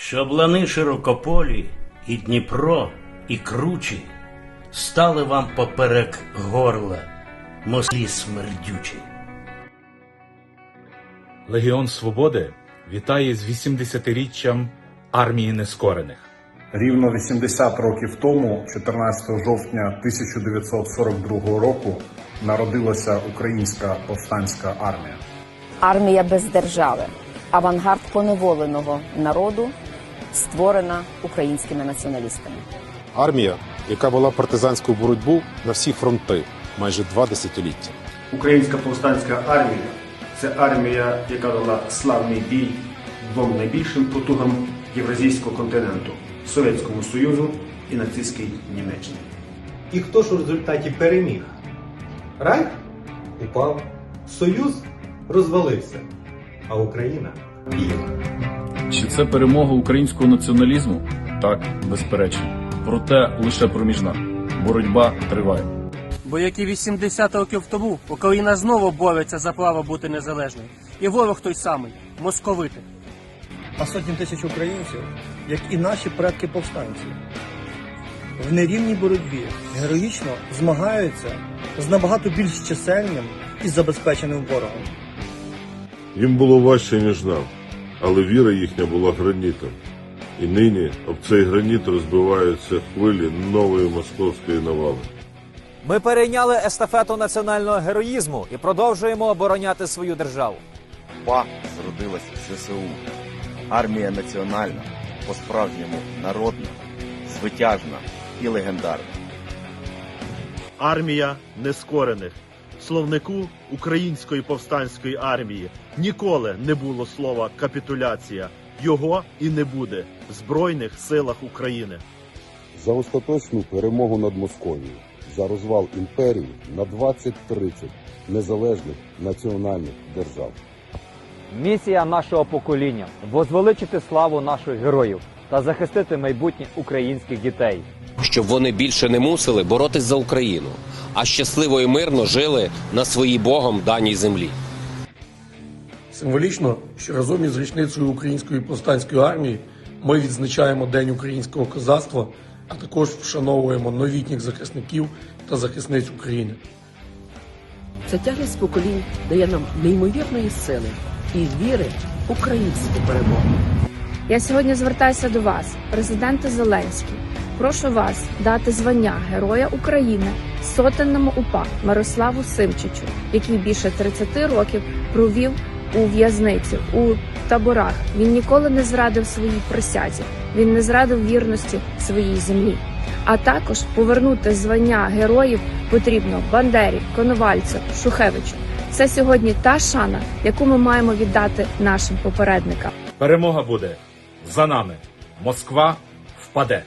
Щоб лани широкополі, і Дніпро, і кручі стали вам поперек горла, мослі смердючі. Легіон Свободи вітає з 80-річчям армії нескорених. Рівно 80 років тому, 14 жовтня 1942 року, народилася Українська повстанська армія. Армія без держави, авангард поневоленого народу, створена українськими націоналістами. Армія, яка вела партизанську боротьбу на всі фронти майже два десятиліття. Українська повстанська армія це армія, яка дала славний бій двом найбільшим потугам Євразійського континенту Совєтському Союзу і нацистській Німеччині. І хто ж у результаті переміг? Райх упав, Союз розвалився, а Україна діяла. Чи це перемога українського націоналізму? Так, безперечно. Проте лише проміжна. Боротьба триває. Бо як і 80 років тому, Україна знову бореться за право бути незалежною. І ворог той самий московити. а сотні тисяч українців, як і наші предки повстанці. В нерівній боротьбі героїчно змагаються з набагато більш чисельним і забезпеченим ворогом. Їм було важче, ніж нам, але віра їхня була гранітом. І нині об цей граніт розбиваються хвилі нової московської навали. Ми перейняли естафету національного героїзму і продовжуємо обороняти свою державу. УПА зродилася в ЗСУ. Армія національна, по-справжньому народна, звитяжна і легендарна. Армія нескорених. Словнику Української повстанської армії ніколи не було слова капітуляція. Його і не буде в Збройних силах України. За остаточну перемогу над Московією, за розвал імперії на 20-30 незалежних національних держав. Місія нашого покоління возвеличити славу наших героїв та захистити майбутнє українських дітей. щоб вони більше не мусили боротись за Україну, а щасливо і мирно жили на своїй Богом даній землі. Символічно, що разом із річницею Української повстанської армії ми відзначаємо День українського козацтва, а також вшановуємо новітніх захисників та захисниць України. Ця тяглість поколінь дає нам неймовірної сили і віри в українську перемогу. Я сьогодні звертаюся до вас, президенте Зеленський. Прошу вас дати звання Героя України сотенному УПА Мирославу Симчичу, який більше 30 років провів у в'язниці у таборах. Він ніколи не зрадив своїй присязі, він не зрадив вірності своїй землі. А також повернути звання героїв потрібно Бандері, Коновальцю, Шухевичу. Це сьогодні та шана, яку ми маємо віддати нашим попередникам. Перемога буде за нами. Москва впаде.